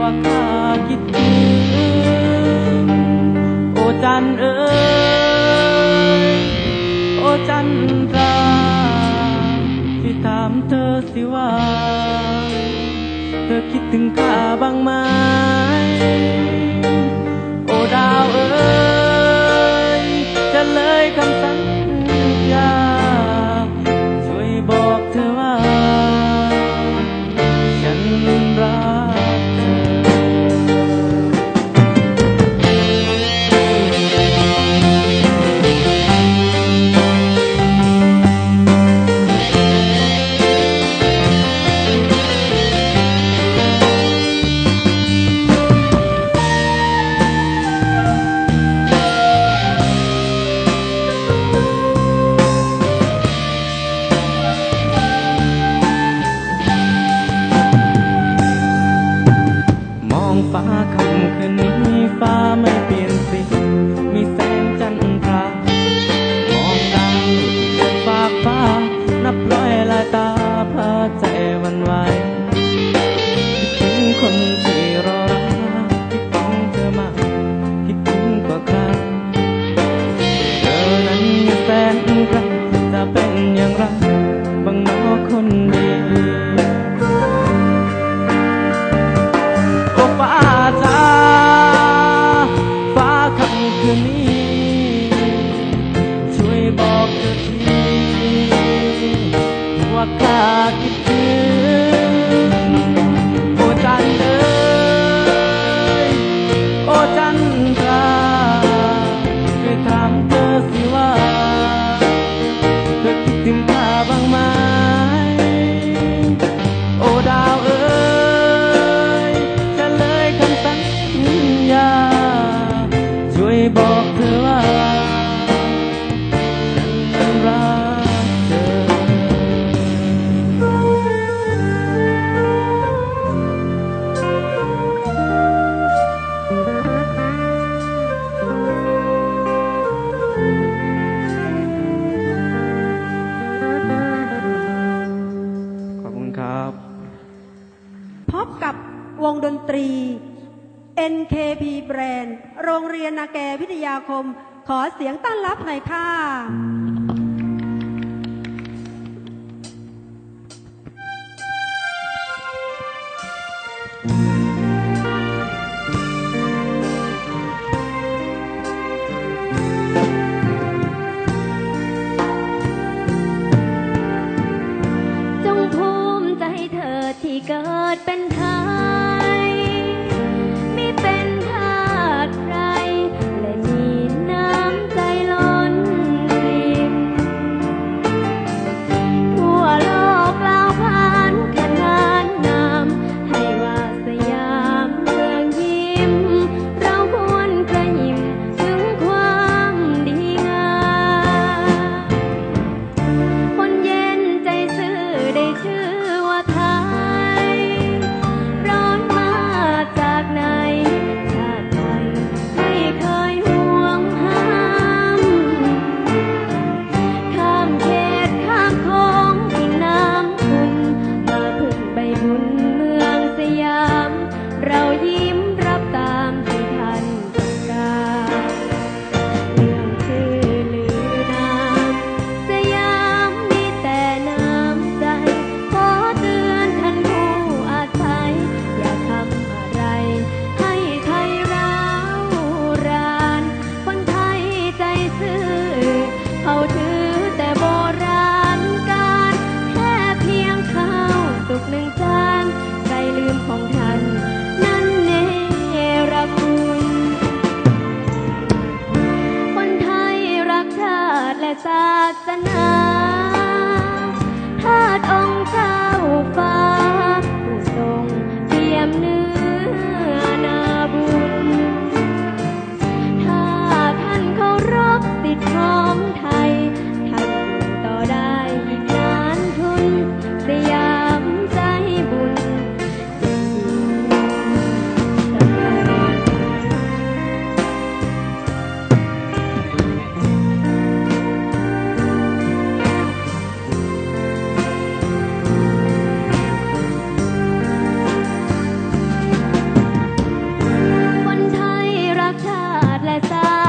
ว่าข้าคิดถึงโอจันเอ๋ยโอจันทราที่ถามเธอสิว่า เธอคิดถึงข้าบ้างไหม ตรี NKP แบรนด์โรงเรียนนาแกวิทยาคม ขอเสียงต้อนรับหน่อยค่ะ าสนา Let's go.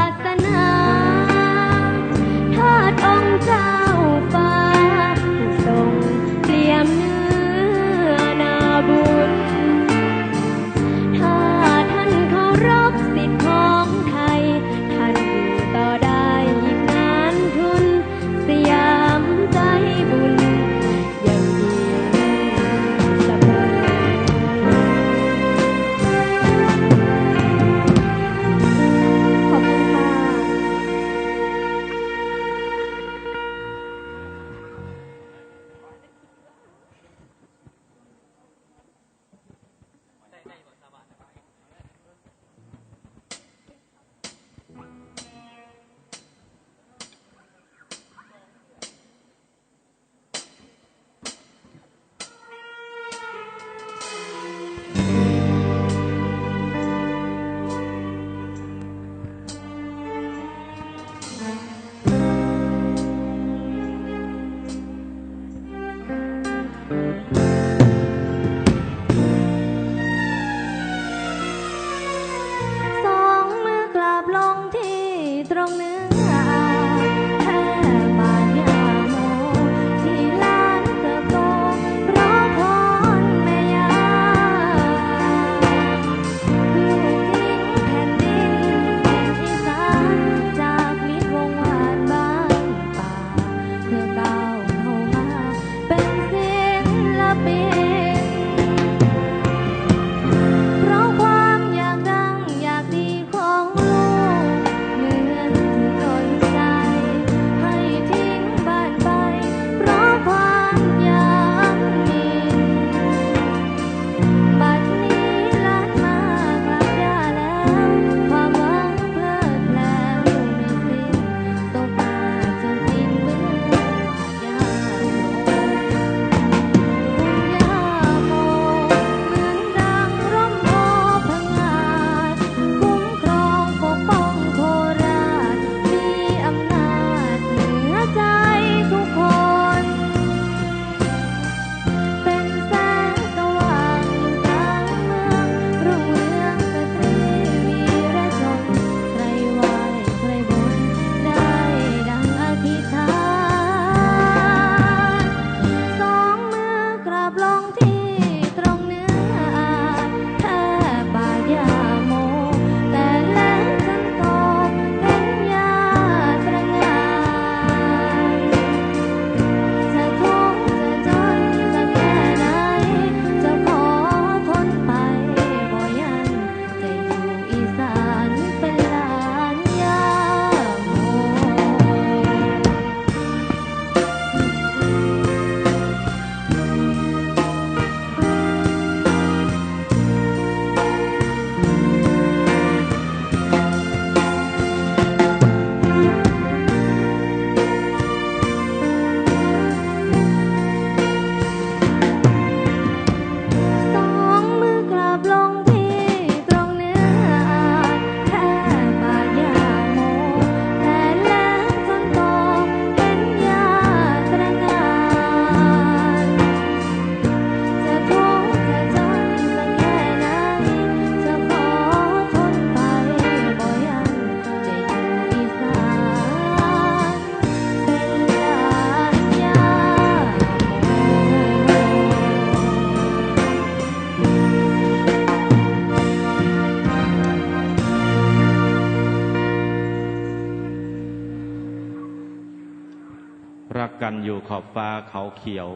ขอบฟ้าเขาเขียว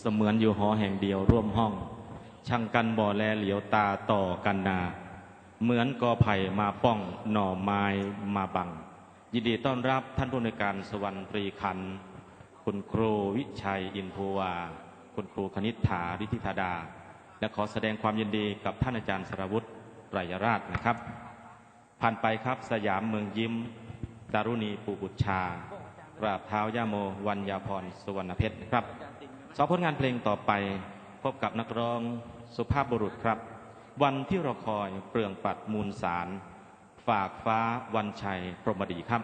เสมือนอยู่หอแห่งเดียวร่วมห้อง ช่างกันบ่อแลเหลียวตาต่อกันนา เหมือนกอไผ่มาป้องหน่อไม้มาบัง ยินดีต้อนรับท่านผู้ในการสวรรค์ตรีคัน คุณครูวิชัยอินภูวา คุณครูคณิษฐาฤทธิธาดา และขอแสดงความยินดีกับท่านอาจารย์สรวุฒิไรยราชนะครับ ผ่านไปครับสยามเมืองยิ้ม ดารุณีปูบุตชา กราบเท้าย่าโม วันยาพรสุวรรณเพชรครับสองผลงานเพลงต่อไปพบกับนักร้องสุภาพบุรุษครับ วันที่เราคอยเปลืองปัดมูลสาร ฝากฟ้าวันชัยพรหมดีครับ